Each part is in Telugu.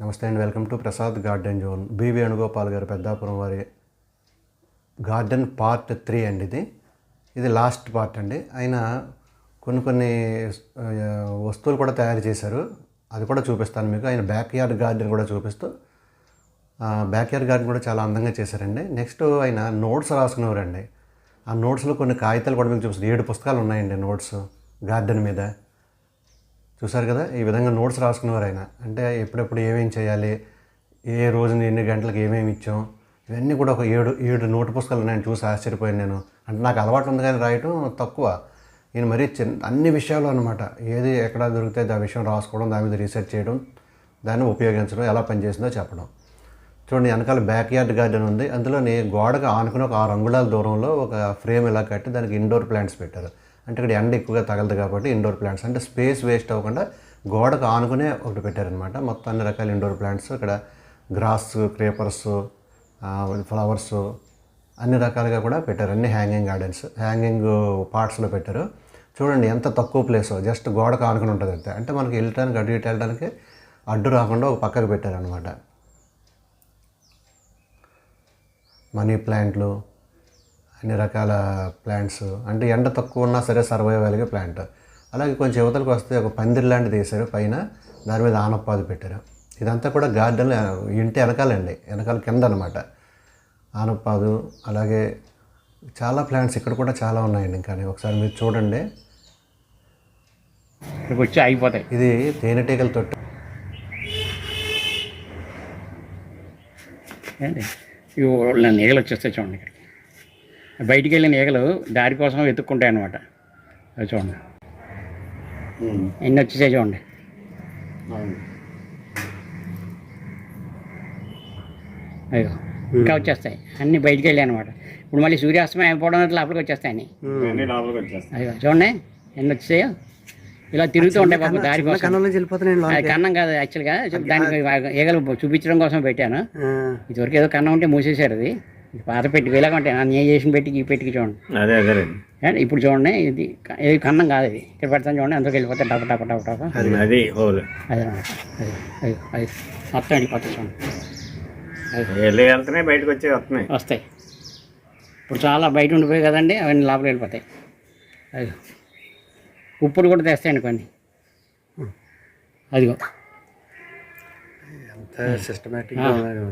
నమస్తే అండి welcome to Prasad garden zone. B Venugopal గారు పెద్దాపురం వారి గార్డెన్ పార్ట్ త్రీ అండి ఇది. ఇది లాస్ట్ పార్ట్ అండి. ఆయన కొన్ని కొన్ని వస్తువులు కూడా తయారు చేశారు. అది కూడా చూపిస్తాను మీకు. ఆయన బ్యాక్ యార్డ్ గార్డెన్ కూడా చూపిస్తూ బ్యాక్ యార్డ్ గార్డెన్ కూడా చాలా అందంగా చేశారండి. నెక్స్ట్ ఆయన నోట్స్ రాసుకునేవారండి. ఆ నోట్స్లో కొన్ని కాగితాలు కూడా మీకు చూపిస్తారు ఏడు పుస్తకాలు ఉన్నాయండి నోట్స్ గార్డెన్ మీద. చూసారు కదా ఈ విధంగా నోట్స్ రాసుకునేవారు ఆయన. అంటే ఎప్పుడెప్పుడు ఏమేమి చేయాలి ఏ రోజున ఎన్ని గంటలకు ఏమేమి ఇచ్చాం ఇవన్నీ కూడా ఒక ఏడు ఏడు నోటు పుస్తకాలు నేను చూసి ఆశ్చర్యపోయాను నేను. అంటే నాకు అలవాటు ఉంది కానీ రాయటం తక్కువ. నేను మరీ చిన్న అన్ని విషయాలు అనమాట ఏది ఎక్కడ దొరికితే ఆ విషయం రాసుకోవడం దాని మీద రీసెర్చ్ చేయడం దాన్ని ఉపయోగించడం ఎలా పనిచేసిందో చెప్పడం. చూడండి వెనకాల బ్యాక్ యార్డ్ గార్డెన్ ఉంది. అందులోని గోడకు ఆనుకుని ఒక ఆరు అంగుళాల దూరంలో ఒక ఫ్రేమ్ ఇలా కట్టి దానికి ఇండోర్ ప్లాంట్స్ పెట్టారు. అంటే ఇక్కడ ఎండ ఎక్కువగా తగలదు కాబట్టి ఇండోర్ ప్లాంట్స్ అంటే స్పేస్ వేస్ట్ అవ్వకుండా గోడకు ఆనుకునే ఒకటి పెట్టారనమాట మొత్తం అన్ని రకాల ఇండోర్ ప్లాంట్స్ ఇక్కడ గ్రాస్ క్రేపర్స్ ఫ్లవర్స్ అన్ని రకాలుగా కూడా పెట్టారు. అన్ని హ్యాంగింగ్ గార్డెన్స్ హ్యాంగింగ్ పార్ట్స్లో పెట్టారు. చూడండి ఎంత తక్కువ ప్లేస్ జస్ట్ గోడకు ఆనుకుని ఉంటుంది అంతే. అంటే మనకి వెళ్ళటానికి అడ్డు ఇటు వెళ్ళడానికి అడ్డు రాకుండా ఒక పక్కకు పెట్టారనమాట మనీ ప్లాంట్లు అన్ని రకాల ప్లాంట్స్. అంటే ఎండ తక్కువ ఉన్నా సరే సర్వైవ్ అయ్యే ప్లాంట్. అలాగే కొంచెం యువతలకు వస్తే ఒక పందిరి లాంటిది వేశారు. పైన దాని మీద ఆనపాదు పెట్టారు. ఇదంతా కూడా గార్డెన్ ఇంటి వెనకాలండి. వెనకాల కింద అనమాట ఆనపాదు అలాగే చాలా ప్లాంట్స్ ఇక్కడ కూడా చాలా ఉన్నాయండి ఇంకా. ఒకసారి మీరు చూడండి. ఇక్కడికి వచ్చి ఆగిపోతాయి. ఇది తేనెటీగల తొట్టు. ఏంటి? ఇవి ఈగలు వచ్చేస్తాయి చూడండి ఇక్కడికి బయటికి వెళ్ళిన ఈగలు దారి కోసం వెతుక్కుంటాయి అనమాట చూడండి. ఎన్ని వచ్చేసాయి చూడండి. అయ్యో ఇంకా వచ్చేస్తాయి. అన్నీ బయటికి వెళ్ళాయి అనమాట ఇప్పుడు మళ్ళీ సూర్యాస్తమయం అయిపోవడం వల్ల లోపలికి వచ్చేస్తాయి అన్నీ అయ్యో చూడండి. ఎన్ని వచ్చాయో. ఇలా తిరుగుతూ ఉంటాయి పాపం దారి కోసం. కన్నం కాదు యాక్చువల్గా. దానికి ఈగలు చూపించడం కోసం పెట్టాను. ఇదివరకు ఏదో కన్నం ఉంటే మూసేశారు అది. పాత పెట్టి ఇలాగ ఉంటాయి. నేను చేసిన పెట్టికి ఈ పెట్టికి చూడండి. అదే అదే ఇప్పుడు చూడండి ఇది ఇది కన్నం కాదు ఇది. ఇక్కడ పెడతాను చూడండి అందులోకి వెళ్ళిపోతే టప టప టప టప. అది హోల్ అది అది అది అది మొత్తం వెళ్ళిపోతాయి చూడండి. వెళ్తున్నాయి బయటకు వచ్చి వస్తున్నాయి. వస్తాయి. ఇప్పుడు చాలా బయట ఉండిపోయి కదండి అవన్నీ లోపలికి వెళ్ళిపోతాయి. అది. ఉప్పుడు కూడా తెస్తాయండి కొన్ని. అదిగో. సిస్టమేటిక్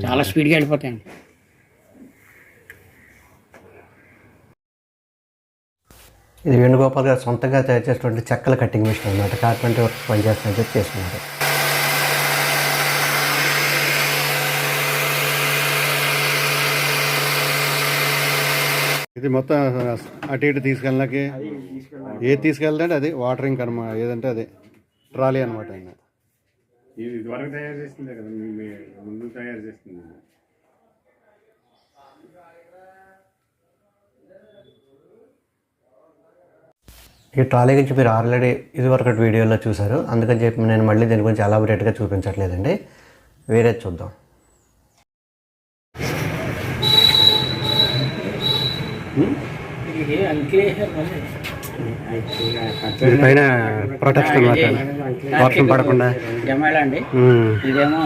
చాలా స్పీడ్గా వెళ్ళిపోతాయండి. ఇది వేణుగోపాల్ గారు సొంతంగా తయారు చేసినటువంటి చెక్కల కట్టింగ్ మిషన్ అనమాట కార్పెంటర్ వర్క్ పనిచేస్తుందని చెప్పి చేసుకున్నారు ఇది మొత్తం అటు ఇటు తీసుకెళ్ళడానికి ఏది తీసుకెళ్తే అది వాటరింగ్ అనమాట ఏదంటే అది ట్రాలీ అనమాట ఇది ఇదివరకు తయారు చేసిందే కదా ముందు తయారు చేసింది. ఈ ట్రాలీ గురించి మీరు ఆల్రెడీ ఇదివరకు వీడియోలో చూశారు. అందుకని చెప్పి నేను మళ్ళీ దీని గురించి ఎలాబొరేట్గా చూపించట్లేదండి. వేరే చూద్దాం. పైన ప్రొటెక్షన్ వర్షం పడకుండా. అండి. ఇదేమో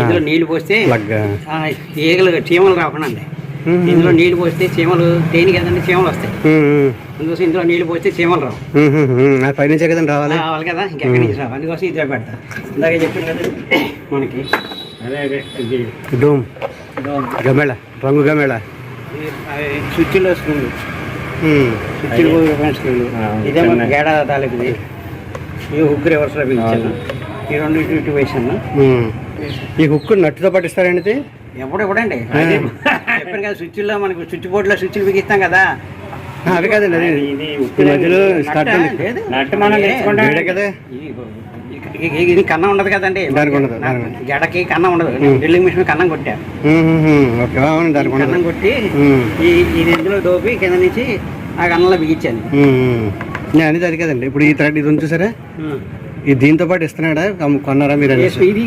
ఇది నీళ్ళు పోస్తే ఈగలు చీమలు రాకుండా అండి. ఇందులో నీళ్ళు పోస్తే చీమలు దేనికి కదండి చీమలు వస్తాయి. అందుకోసం ఇందులో నీళ్ళు పోస్తే చీమలు రావు. పైనుంచే కదండి రావాలి. రావాలి కదా ఇంకెక్కడి నుంచి రావు అందుకోసం ఇదే పెడతా. ఇందాక చెప్పాను కదా మనకి అదే అదే ఇది. డూమ్. ఇదో గమేళ రంగు గమేళ. ఈ- స్విచ్లో స్క్రూలు స్విచ్లు రకమైన స్క్రూలు ఇదేమో గేడా తాలూకుది. ఇది హుక్ రివర్స్లో పిలిచాను ఈ రెండు ఇటు ఇటు వేసాను. ఈ హుక్ నట్టుతో పట్టిస్తారండి ఇది ఎప్పుడు ఎప్పుడండి చెప్పాను కదా స్విచ్లో మనకు స్విచ్ బోర్డులో స్విచ్లు బిగిస్తాం కదా. అది కాదండి అది ఇది ఈ మధ్యలో స్టార్ట్ కన్నం ఉండదు కదండి. జడకి కన్నం ఉండదు. డ్రిల్లింగ్ మిషన్ కన్నం కొట్టా. ఓకే అవును దానికి ఉండదు. కన్నం కొట్టి. ఈ ఇది ఇందులో దోపి కింద నుంచి ఆ కన్నంలో బిగించాను. నేను అనేది అది కదండి. ఇప్పుడు ఈ థ్రెడ్ ఇది ఉంది సరే దీంతో పాటు ఇస్తున్నాడా? కొన్నారా మీరు ఇది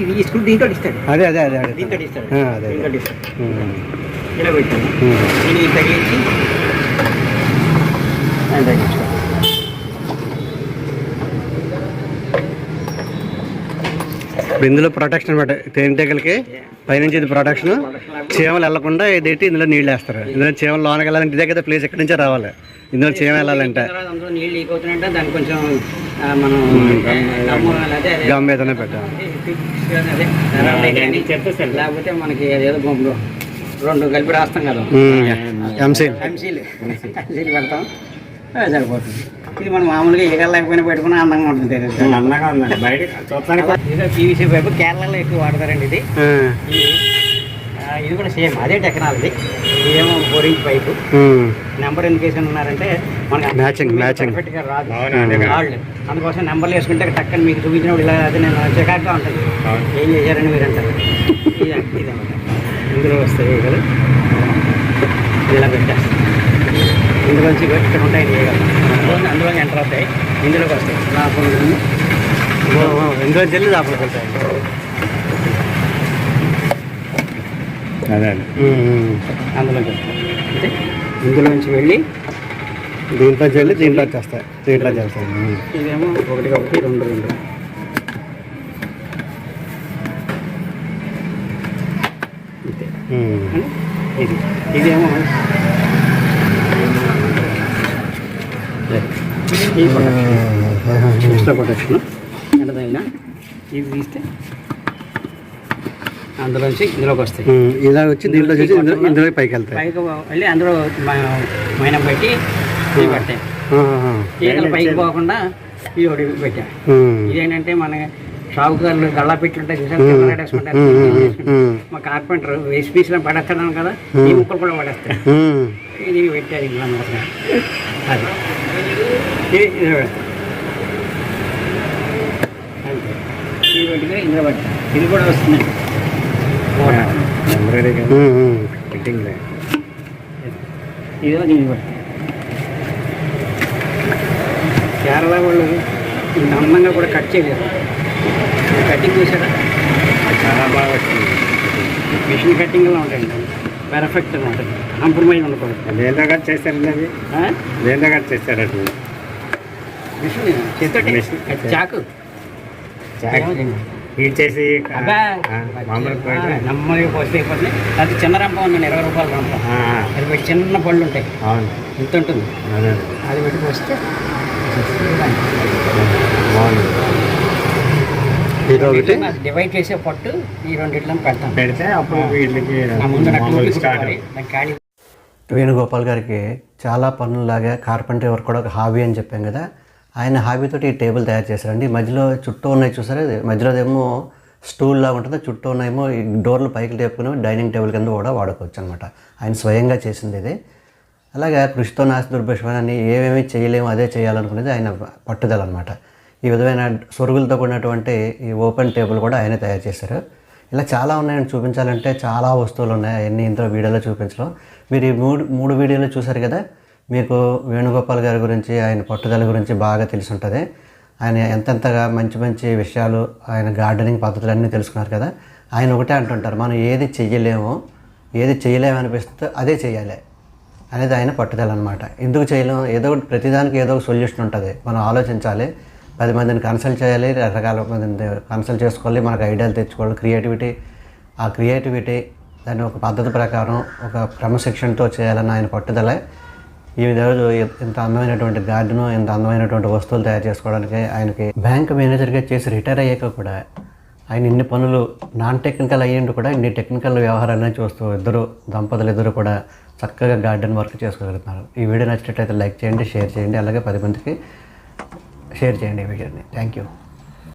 దీంతో ఇస్తాడు. అదే అదే అదే అదే. దీంతో ఇస్తాడు. ఇలా పెట్టాను తగ్గించి ఆయన తగ్గించుకో ఇప్పుడు ఇందులో ప్రొటెక్షన్ తేనెటీగలకి పైనుంచి ఇది ప్రొటెక్షన్ చీమలు వెళ్ళకుండా ఇదేంటి ఇందులో నీళ్ళు వేస్తారు. ఇందులో చీమలు లోనకి వెళ్ళాలంటే ఇదే కదా ప్లేస్ ఎక్కడి నుంచే రావాలి. ఇందులో చీమ వెళ్ళాలంటే. గమ్ చెప్పేస్తాను లేకపోతే మనకి రెండు కలిపి రాస్తాం కదా ఎంసీ ఎంసీలు ఎంసీలు పెడతాం. అదే సరిపోతుంది. ఇది మనం మామూలుగా ఏ లేకపోయినా పెట్టుకున్నా అందంగా ఉంటుంది అందంగా ఉందండి. బయట చూస్తానికి ఇదే పీవీసీ పైపు కేరళలో ఎక్కువ వాడతారండి ఇది. ఇది కూడా సేమ్ అదే టెక్నాలజీ. ఇదేమో ఫోర్ ఇంచ్ పైపు నెంబర్ ఎందుకు వేసుకుని ఉన్నారంటే మనకి Matching, matching. పర్ఫెక్ట్గా రాదు. అదే. రాళ్ళు అందుకోసం నెంబర్లు వేసుకుంటే టక్కని మీకు చూపించినప్పుడు ఇలా అయితే నేను చికాగ్గా ఉంటుంది. ఏం చేశారని మీరు అంటారు. ఇది. ఇందులో వస్తాయి కదా. ఇలా పెట్టేస్తాం. ఇందులోంచి ఇక్కడ ఉంటాయి చేయగలం అందులో అందులో ఎంటర్ అవుతాయి. ఇందులోకి వస్తాయి. లోపల ఇందులో చెల్లి లోపలికి వెళ్తాయి అదే అందులోకి వస్తాయి. అంటే ఇందులోంచి వెళ్ళి దీంట్లో చెల్లి దీంట్లో వచ్చేస్తాయి. దీంట్లో చేస్తాయి ఇదేమో ఒకటి ఒకటి రెండు రెండు. ఇది. ఇదేమో ఈ ప్రొటెక్షన్ ఎక్స్ట్రా ప్రొటెక్షన్ ఎంతదైనా ఇది తీస్తే అందులోంచి ఇందులోకి వస్తాయి ఇలా వచ్చి దీంట్లో చేసి ఇందులో పైకి వెళ్తాయి పైకి వెళ్ళి అందులో మైన పెట్టి ఇవి ఈగలు పైకి పోకుండా ఇది ఒకటి పెట్టాం ఇదేంటంటే మన షావుకారులు గల్లా కెమెరా వేసుకుంటారు మా కార్పెంటర్ వేస్ట్ పీస్లో పడేస్తాను కదా ఈ ముక్కలు కూడా పడేస్తాయి. ఇది పెట్టారు ఇంట్లో మాత్రం అది. అంతే ఇది ఇది కూడా వస్తుంది. ఫిట్టింగ్ దీన్ని పెడతాం కేరళ వాళ్ళు ఇంత అందంగా కూడా కట్ చేయలేరు కటింగ్ చేశారా చాలా బాగా వచ్చింది. మిషన్ కటింగ్లో ఉంటాయండి. పెర్ఫెక్ట్గా ఉంటుంది. కాంప్రమైజ్ ఉండకూడదు. దేంతో కట్ చేస్తారండి అది ఆ? దేంతో కట్ చేస్తారు అటు మిషన్ చేతోటి మిషన్. అది చాకు. చేసి నెమ్మదిగా పోస్తే అయిపోతుంది అది చిన్న రంప ఉందండి ఇరవై రూపాయల రంప పెట్టి చిన్న పళ్ళు ఉంటాయి అవును. ఇంత ఉంటుంది. అదే పెట్టి పోస్తే. డివైడ్ చేసే పట్టు ఈ రెండిట్లో పెడతాం. పెడితే అప్పుడు వీళ్ళకి ఖాళీ. వేణుగోపాల్ గారికి చాలా పనుల్లాగా కార్పెంటర్ వర్క్ కూడా ఒక హాబీ అని చెప్పాం కదా. ఆయన హాబీతోటి ఈ టేబుల్ తయారు చేశారండి. మధ్యలో చుట్టూ ఉన్నాయి చూసారా? మధ్యలో ఏమో స్టూల్ లాగా ఉంటుంది. చుట్టూ ఉన్నాయేమో ఈ డోర్లు పైకి లేపుకుని డైనింగ్ టేబుల్ కింద కూడా వాడుకోవచ్చు అనమాట ఆయన స్వయంగా చేసింది ఇది. అలాగే కృషితో నాశ దుర్భేషమైన ఏమేమి చేయలేము అదే చేయాలనుకునేది ఆయన పట్టుదల అనమాట ఈ విధమైన సొరుగులతో కూడినటువంటి ఈ ఓపెన్ టేబుల్ కూడా ఆయనే తయారు చేశారు. ఇలా చాలా ఉన్నాయని చూపించాలంటే చాలా వస్తువులు ఉన్నాయి. అవన్నీ ఇంత వీడియోలో చూపించడం. మీరు ఈ మూడు మూడు వీడియోలు చూసారు కదా? మీకు వేణుగోపాల్ గారి గురించి ఆయన పట్టుదల గురించి బాగా తెలిసి ఉంటుంది ఆయన ఎంతెంతగా మంచి మంచి విషయాలు ఆయన గార్డెనింగ్ పద్ధతులు అన్నీ తెలుసుకున్నారు కదా. ఆయన ఒకటే అంటుంటారు మనం ఏది చెయ్యలేమో ఏది చేయలేము అనిపిస్తే అదే చేయాలి అనేది ఆయన పట్టుదల అనమాట ఎందుకు చేయలేము ఏదో ఒకటి ప్రతిదానికి ఏదో ఒక సొల్యూషన్ ఉంటుంది. మనం ఆలోచించాలి పది మందిని కన్సల్ట్ చేయాలి రకరకాల మందిని కన్సల్ట్ చేసుకోవాలి మనకు ఐడియాలు తెచ్చుకోవాలి క్రియేటివిటీ. ఆ క్రియేటివిటీ దాన్ని ఒక పద్ధతి ప్రకారం ఒక క్రమశిక్షణతో చేయాలన్న ఆయన పట్టుదలే. ఈ రోజు ఇంత అందమైనటువంటి గార్డెను ఇంత అందమైనటువంటి వస్తువులు తయారు చేసుకోవడానికి ఆయనకి బ్యాంక్ మేనేజర్గా చేసి రిటైర్ అయ్యాక కూడా ఆయన ఇన్ని పనులు నాన్ టెక్నికల్ అయ్యిండు కూడా ఇన్ని టెక్నికల్ వ్యవహారాన్ని చూస్తూ ఇద్దరు దంపతులు ఇద్దరు కూడా చక్కగా గార్డెన్ వర్క్ చేసుకోగలుగుతున్నారు. ఈ వీడియో నచ్చినట్లయితే లైక్ చేయండి షేర్ చేయండి అలాగే పది మందికి షేర్ చేయండి ఈ వీడియోని. Thank you.